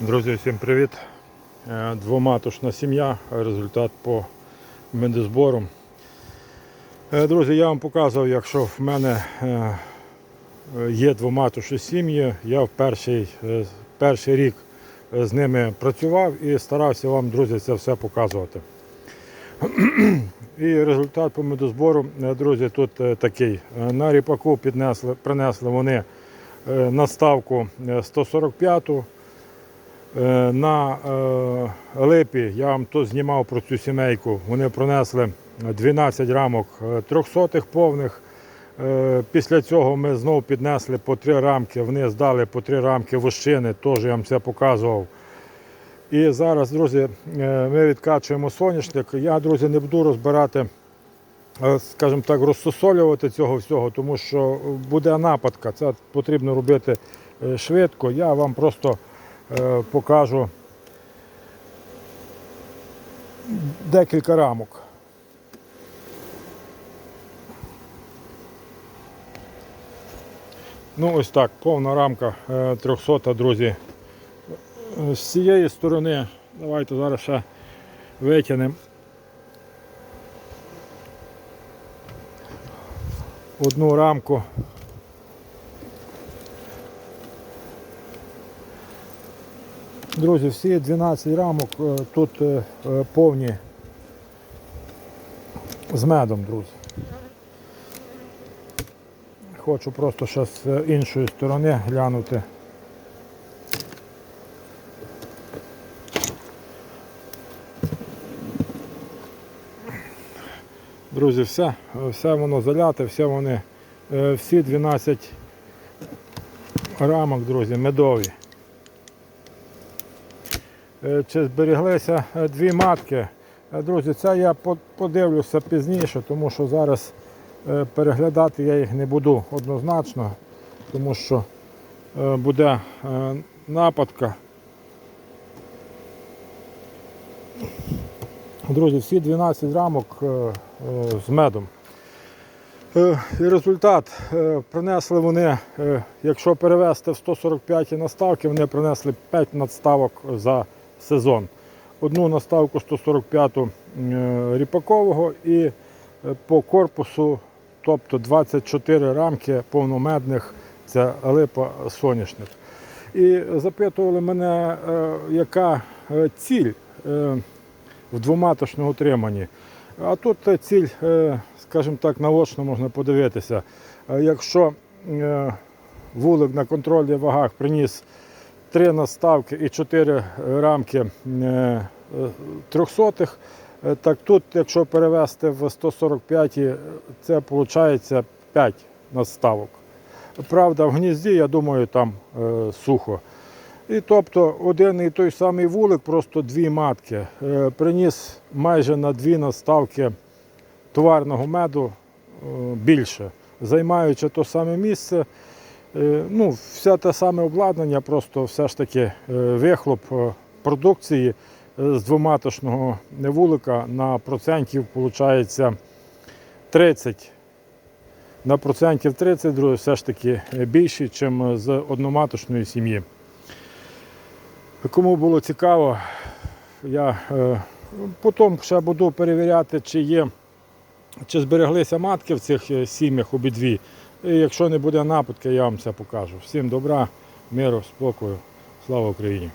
Друзі, всім привіт! Е, Двоматочна сім'я, результат по медозбору. Е, Друзі, я вам показував, якщо в мене е, є двоматочні сім'ї, я в перший, перший рік з ними працював і старався вам, друзі, це все показувати. І результат по медозбору, друзі, тут такий. На ріпаку піднесли, принесли вони наставку е, 145-ту. Е, На е, липі я вам тут знімав про цю сімейку. Вони принесли 12 рамок е, трьохсотих повних. Після цього ми знову піднесли по три рамки. Вони здали по три рамки вощини, теж я вам це показував. І зараз, друзі, ми відкачуємо соняшник. Я, друзі, не буду розбирати, скажімо так, розсосолювати цього всього, тому що буде нападка. Це потрібно робити швидко. Я вам просто покажу декілька рамок. Ну, ось так, повна рамка е, 300, друзі. Е, З цієї сторони, давайте зараз ще витягнемо одну рамку. Друзі, всі 12 рамок е, тут е, е, повні з медом, друзі. Хочу просто ще з іншої сторони глянути. Друзі, все, все воно заляте, все вони, всі 12 рамок, друзі, медові. Е, Чи зберіглися е, дві матки? Е, Друзі, це я подивлюся пізніше, тому що зараз переглядати я їх не буду однозначно, тому що буде нападка. Друзі, всі 12 рамок з медом. І результат принесли вони, якщо перевести в 145 наставки, вони принесли 5 надставок за сезон. Одну наставку 145 е, ріпакового і е, по корпусу, тобто 24 рамки повномедних, це липа соняшник. І запитували мене, е, яка ціль в двоматочному утриманні. А тут ціль, скажімо так, наочно можна подивитися. Якщо вулик на контрольних вагах приніс три наставки і чотири рамки е, е, трьохсотих, е, так тут, якщо перевести в 145, це виходить 5 наставок. Правда, в гнізді, я думаю, там е, сухо. І тобто один і той самий вулик, просто дві матки, е, приніс майже на дві наставки товарного меду е, більше, займаючи то саме місце. Е, Ну, все те саме обладнання, просто все ж таки е, вихлоп е, продукції з двоматочного вулика на процентів виходить 30. На процентів 30, друзі, все ж таки більші, ніж з одноматочної сім'ї. Кому було цікаво, я е, потім ще буду перевіряти, чи є, чи збереглися матки в цих сім'ях обидві. І якщо не буде нападки, я вам це покажу. Всім добра, миру, спокою. Слава Україні!